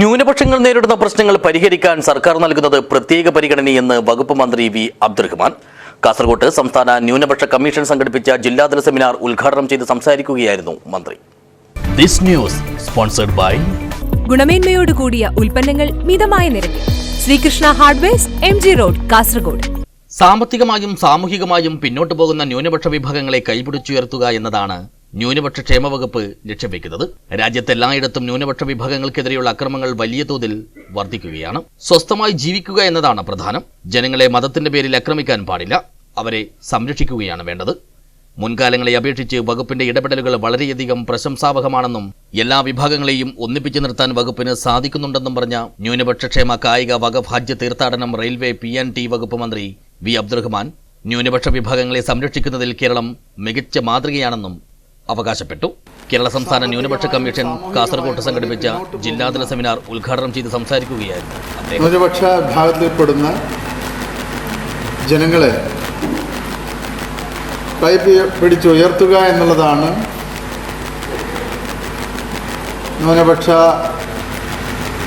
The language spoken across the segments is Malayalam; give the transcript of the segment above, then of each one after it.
ന്യൂനപക്ഷങ്ങൾ നേരിടുന്ന പ്രശ്നങ്ങൾ പരിഹരിക്കാൻ സർക്കാർ നൽകുന്നത് പ്രത്യേക പരിഗണനയെന്ന് വകുപ്പ് മന്ത്രി വി അബ്ദുറഹ്മാൻ. കാസർകോട്ട് സംസ്ഥാന ന്യൂനപക്ഷ കമ്മീഷൻ സംഘടിപ്പിച്ച ജില്ലാതല സെമിനാർ ഉദ്ഘാടനം ചെയ്ത് സംസാരിക്കുകയായിരുന്നു മന്ത്രി. This news sponsored by ഗുണമേന്മയോട് കൂടിയ ഉൽപ്പന്നങ്ങൾ മിതമായ നിരക്കിൽ. Sreekrishna hardwares M G road Kasaragod സാമ്പത്തികമായും സാമൂഹികമായും പിന്നോട്ടു പോകുന്ന ന്യൂനപക്ഷ വിഭാഗങ്ങളെ കൈപിടിച്ചുയർത്തുക എന്നതാണ് ന്യൂനപക്ഷ ക്ഷേമ വകുപ്പ് ലക്ഷ്യം വെക്കുന്നത് രാജ്യത്തെല്ലായിടത്തും ന്യൂനപക്ഷ വിഭാഗങ്ങൾക്കെതിരെയുള്ള അക്രമങ്ങൾ വലിയ തോതിൽ വർദ്ധിക്കുകയാണ് സ്വസ്ഥമായി ജീവിക്കുക എന്നതാണ് പ്രധാനം. ജനങ്ങളെ മതത്തിന്റെ പേരിൽ ആക്രമിക്കാൻ പാടില്ല. അവരെ സംരക്ഷിക്കുകയാണ് വേണ്ടത്. മുൻകാലങ്ങളെ അപേക്ഷിച്ച് വകുപ്പിന്റെ ഇടപെടലുകൾ വളരെയധികം പ്രശംസാവഹമാണെന്നും എല്ലാ വിഭാഗങ്ങളെയും ഒന്നിപ്പിച്ചു നിർത്താൻ വകുപ്പിന് സാധിക്കുന്നുണ്ടെന്നും പറഞ്ഞ ന്യൂനപക്ഷ ക്ഷേമ കായിക വകഫ് ഹജ്ജ് തീർത്ഥാടനം റെയിൽവേ പി ആൻഡ് ടി വകുപ്പ് മന്ത്രി വി അബ്ദുറഹ്മാൻ ന്യൂനപക്ഷ വിഭാഗങ്ങളെ സംരക്ഷിക്കുന്നതിൽ കേരളം മികച്ച മാതൃകയാണെന്നും അവകാശപ്പെട്ടു. കേരള സംസ്ഥാന ന്യൂനപക്ഷ കമ്മീഷൻ കാസർകോട്ട് സംഘടിപ്പിച്ച ജില്ലാതല സെമിനാർ ഉദ്ഘാടനം ചെയ്ത് സംസാരിക്കുകയായിരുന്നു ന്യൂനപക്ഷ വിഭാഗത്തിൽപ്പെടുന്ന ജനങ്ങളെ കൈ പിടിച്ചുയർത്തുക എന്നുള്ളതാണ് ന്യൂനപക്ഷ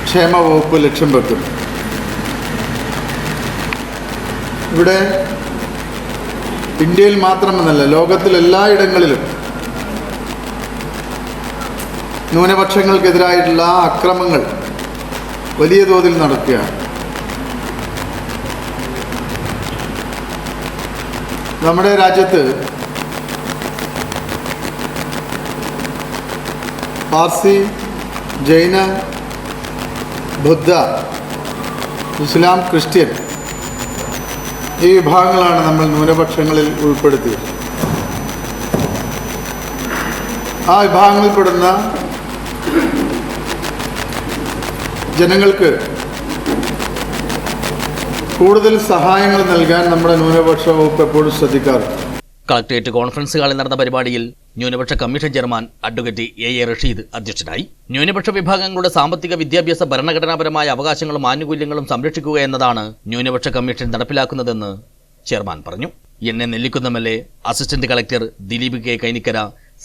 ക്ഷേമ വകുപ്പ് ലക്ഷ്യം വെക്കും ഇവിടെ ഇന്ത്യയിൽ മാത്രമെന്നല്ല ലോകത്തിൽ എല്ലായിടങ്ങളിലും ന്യൂനപക്ഷങ്ങൾക്കെതിരായിട്ടുള്ള അക്രമങ്ങൾ വലിയ തോതിൽ നടക്കുകയാണ്. നമ്മുടെ രാജ്യത്ത് പാർസി ജൈന ബുദ്ധ ഇസ്ലാം ക്രിസ്ത്യൻ ഈ വിഭാഗങ്ങളാണ് നമ്മൾ ന്യൂനപക്ഷങ്ങളിൽ ഉൾപ്പെടുത്തിയത്. ആ വിഭാഗങ്ങളിൽപ്പെടുന്ന ജനങ്ങൾക്ക് കൂടുതൽ സഹായങ്ങൾ നൽകാൻ നമ്മുടെ ന്യൂനപക്ഷ വകുപ്പ് എപ്പോഴും ശ്രദ്ധിക്കാറുണ്ട്. കളക്ടറേറ്റ് കോൺഫറൻസ് ഹാളിൽ നടന്ന പരിപാടിയിൽ ന്യൂനപക്ഷ commission chairman advocate A A Rasheed അധ്യക്ഷനായി. ന്യൂനപക്ഷ വിഭാഗങ്ങളുടെ സാമ്പത്തിക വിദ്യാഭ്യാസ ഭരണഘടനാപരമായ അവകാശങ്ങളും ആനുകൂല്യങ്ങളും സംരക്ഷിക്കുക എന്നതാണ് ന്യൂനപക്ഷ കമ്മീഷൻ നടപ്പിലാക്കുന്നതെന്ന് ചെയർമാൻ പറഞ്ഞു. N A നെല്ലിക്കുന്നമല്ലെ assistant collector Dileep K Kainikkara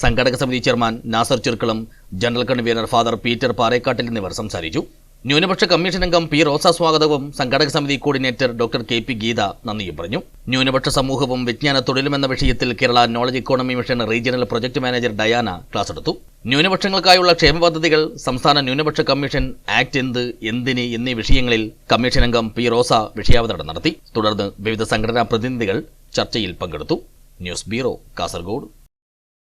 സംഘടക സമിതി chairman Nasar Churukkalam general convener father Peter Parekkattil എന്നിവർ സംസാരിച്ചു. ന്യൂനപക്ഷ കമ്മീഷൻ അംഗം പി റോസ സ്വാഗതവും സംഘടക സമിതി coordinator doctor K P Geetha നന്ദിയും പറഞ്ഞു. ന്യൂനപക്ഷ സമൂഹവും വിജ്ഞാന തൊഴിലും എന്ന വിഷയത്തിൽ Kerala knowledge economy mission regional project manager Diana class എടുത്തു ന്യൂനപക്ഷങ്ങൾക്കായുള്ള ക്ഷേമ പദ്ധതികൾ സംസ്ഥാന ന്യൂനപക്ഷ കമ്മീഷൻ ആക്ട് എന്ത് എന്തിന് എന്നീ വിഷയങ്ങളിൽ കമ്മീഷൻ അംഗം പി റോസ വിഷയാവതരണം നടത്തി. തുടർന്ന് വിവിധ സംഘടനാ പ്രതിനിധികൾ ചർച്ചയിൽ പങ്കെടുത്തു. News bureau Kasaragod.